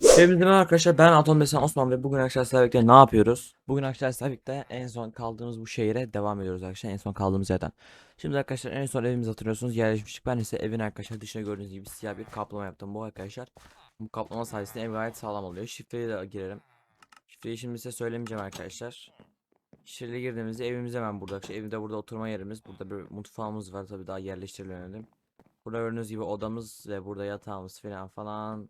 Sevgili arkadaşlar ben Atom Besen Osman ve bugün arkadaşlar birlikte ne yapıyoruz? Bugün arkadaşlar birlikte en son kaldığımız bu şehire devam ediyoruz arkadaşlar en son kaldığımız yerden. Şimdi arkadaşlar en son evimizi hatırlıyorsunuz yerleşmiştik. Ben ise evin arkadaşlar dışına gördüğünüz gibi siyah bir kaplama yaptım bu arkadaşlar. Bu kaplama sayesinde ev gayet sağlam oluyor. Şifreyi de girelim. Şifreyi şimdi size söylemeyeceğim arkadaşlar. Şifreyle girdiğimizde evimiz hemen burada. İşte evimde burada oturma yerimiz. Burada bir mutfağımız var tabii daha yerleştirilemedim. Burada gördüğünüz gibi odamız ve burada yatağımız falan falan.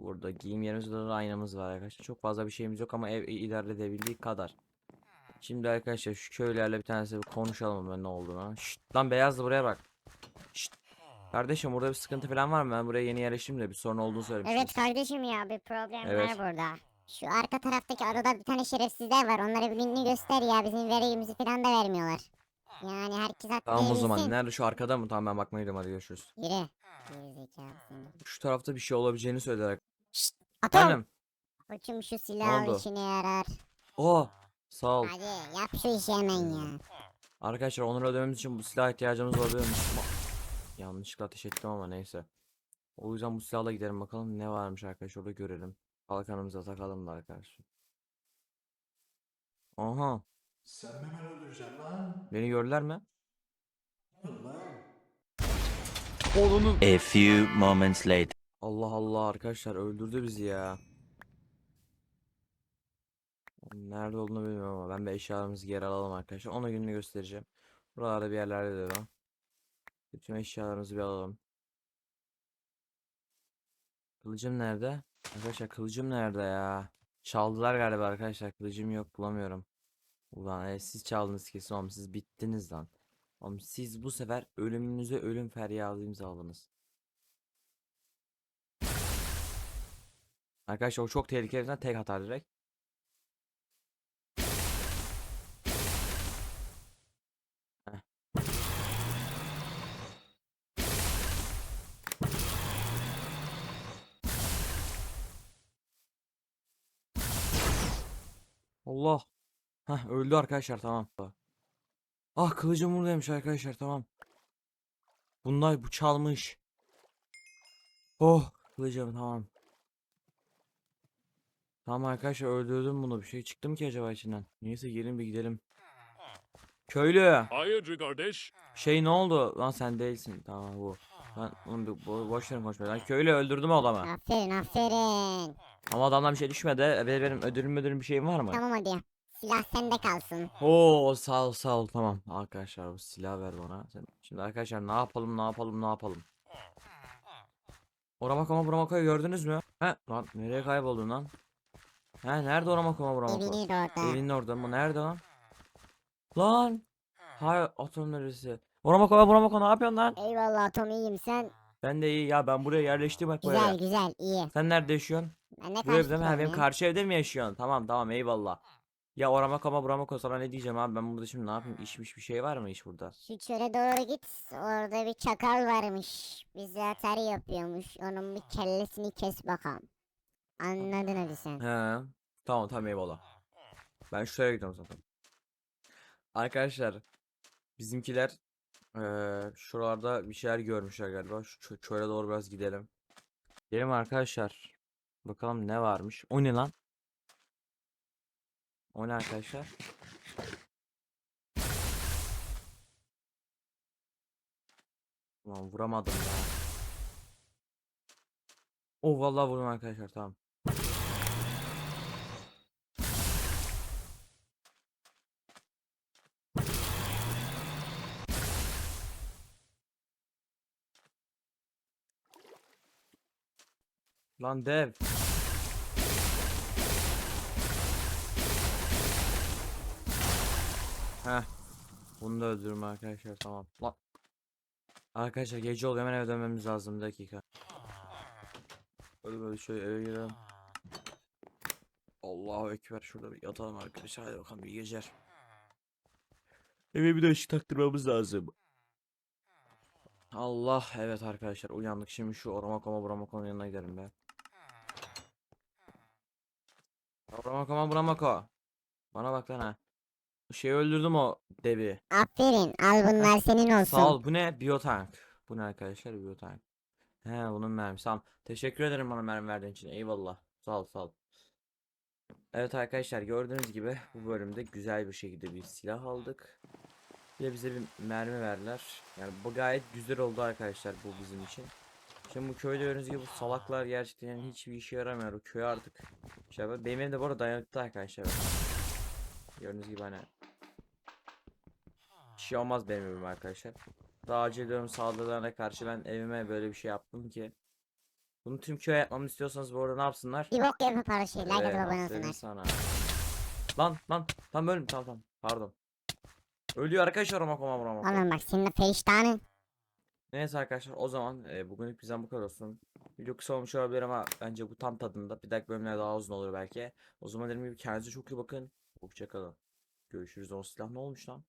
Burada giyim yerimiz burada da aynamız var arkadaşlar. Çok fazla bir şeyimiz yok ama ev idare edebildiği kadar. Şimdi arkadaşlar şu köylerle bir tanesi bir konuşalım ben ne olduğunu. Şşt lan beyazlı buraya bak. Şşt. Kardeşim burada bir sıkıntı falan var mı? Ben buraya yeni yerleştim de bir sorun olduğunu söylemiştiniz. Evet kardeşim ya bir problem Evet. var burada. Şu arka taraftaki adada bir tane şerefsizler var. Onlara bir gününü göster ya. Bizim vergimizi falan da vermiyorlar. Yani herkes hakkı Tamam o zaman. Nerede şu arkada mı? Tamam ben bakmaya gidiyorum hadi görüşürüz. Yürü. Seni. Şu tarafta bir şey olabileceğini söylediler. Atom. Efendim. Koçum şu silah oldu? işine yarar. Oh. Sağ ol. Hadi yap şu işi hemen ya. Arkadaşlar onları ödememiz için bu silah ihtiyacımız olabilirmiş. Yanlışlıkla ateş ettim ama neyse. O yüzden bu silahla gidelim bakalım ne varmış arkadaşlar orada görelim. Kalkanımıza takalım da arkadaşlar. Aha. Sen mi beni öldüreceksin lan? Beni gördüler mi? Lan. Oğlunun. A few moments later. Allah Allah arkadaşlar öldürdü bizi ya. Nerede olduğunu bilmiyorum ama ben bir eşyalarımızı geri alalım arkadaşlar. Ona gününü göstereceğim. Buralarda bir yerlerde de o. Bütün eşyalarımızı bir alalım. Kılıcım nerede? Arkadaşlar kılıcım nerede ya? Çaldılar galiba arkadaşlar. Kılıcım yok bulamıyorum. Ulan e, siz çaldınız kesin oğlum siz bittiniz lan. Oğlum siz bu sefer ölümünüze ölüm feryadı imzaladınız. Arkadaşlar o çok tehlikeli tek atar direkt. Allah. Heh öldü arkadaşlar tamam. Ah kılıcım buradaymış arkadaşlar tamam. Bunlar bu çalmış. Oh kılıcım tamam. Tamam arkadaşlar öldürdüm bunu. Bir şey çıktı mı ki acaba içinden? Neyse gelin bir gidelim. Köylü. Hayırdır kardeş? Şey ne oldu? Lan sen değilsin. Tamam bu. Ben onu bir bo boş verin konuşmayı. Lan köylü öldürdüm adamı. Aferin aferin. Ama adamdan bir şey düşmedi. Benim, benim ödülüm ödülüm bir şeyim var mı? Tamam hadi. Silah sende kalsın. Oo sağ ol sağ ol tamam. Arkadaşlar bu silah ver bana. Sen, şimdi arkadaşlar ne yapalım ne yapalım ne yapalım. Oramakoma Buramaka'yı gördünüz mü? He lan nereye kayboldun lan? He nerede Oramakoma Buramako? Evini de orada. Evinin orada mı? Nerede lan? Lan! Hay atom neresi? Oramakoma Buramako ne yapıyorsun lan? Eyvallah Atom iyiyim sen. Ben de iyi ya ben buraya yerleştim hep Güzel güzel iyi. Sen nerede yaşıyorsun? Ben de Bu evde mi? Ha benim karşı evde mi yaşıyorsun? Tamam tamam eyvallah. Ya Oramakoma Buramako sana ne diyeceğim abi ben burada şimdi ne yapayım? İşmiş bir şey var mı iş burada? Şu çöle doğru git. Orada bir çakal varmış. Bize atar yapıyormuş. Onun bir kellesini kes bakalım. Anladın hadi sen. He. Tamam tamam eyvallah. Ben şuraya gidiyorum zaten. Arkadaşlar bizimkiler eee şuralarda bir şeyler görmüşler galiba. Şu çö- çöle doğru biraz gidelim. Gidelim arkadaşlar. Bakalım ne varmış. O ne lan? O ne arkadaşlar? Ulan vuramadım ya. Oh vallahi vurdum arkadaşlar tamam. Lan dev. Heh. Bunu da öldürürüm arkadaşlar tamam. Lan. Arkadaşlar gece oluyor hemen eve dönmemiz lazım bir dakika. Böyle böyle şöyle eve girelim. Allahu Ekber şurada bir yatalım arkadaşlar hadi bakalım iyi geceler. Eve bir de ışık taktırmamız lazım. Allah evet arkadaşlar uyandık şimdi şu Oramakoma Buramakon yanına gidelim be. Oramakoma Buramako. Bana bak lan ha. Şey öldürdüm o devi. Aferin al bunlar senin olsun. Sağ ol. Bu ne? Biyotank. Bu ne arkadaşlar? Biyotank. He bunun mermisi. Tamam. Teşekkür ederim bana mermi verdiğin için. Eyvallah. Sağ ol sağ ol. Evet arkadaşlar gördüğünüz gibi bu bölümde güzel bir şekilde bir silah aldık. Bir de bize bir mermi verdiler. Yani bu gayet güzel oldu arkadaşlar bu bizim için. Şimdi bu köyde gördüğünüz gibi bu salaklar gerçekten yani hiçbir işe yaramıyor. O köy artık şey. Benim evim de bu arada dayanıklı arkadaşlar. Gördüğünüz gibi hani bir şey olmaz benim evim arkadaşlar. Daha acil ediyorum saldırılarına karşı ben evime böyle bir şey yaptım ki. Bunu tüm köye yapmamı istiyorsanız bu arada ne yapsınlar? Bir bok yapıp her şey. Like Evet, atıp abone olsunlar. sana. Lan lan tam ölüm tamam tamam pardon. Ölüyor arkadaşlar ama koma vurama. Oğlum bak senin de periştanın. Neyse arkadaşlar o zaman e, bugünlük bizden bu kadar olsun. Video kısa olmuş olabilir ama bence bu tam tadında. Bir dahaki bölümler daha uzun olur belki. O zaman dediğim gibi kendinize çok iyi bakın. Hoşçakalın. Görüşürüz. O silah ne olmuş lan?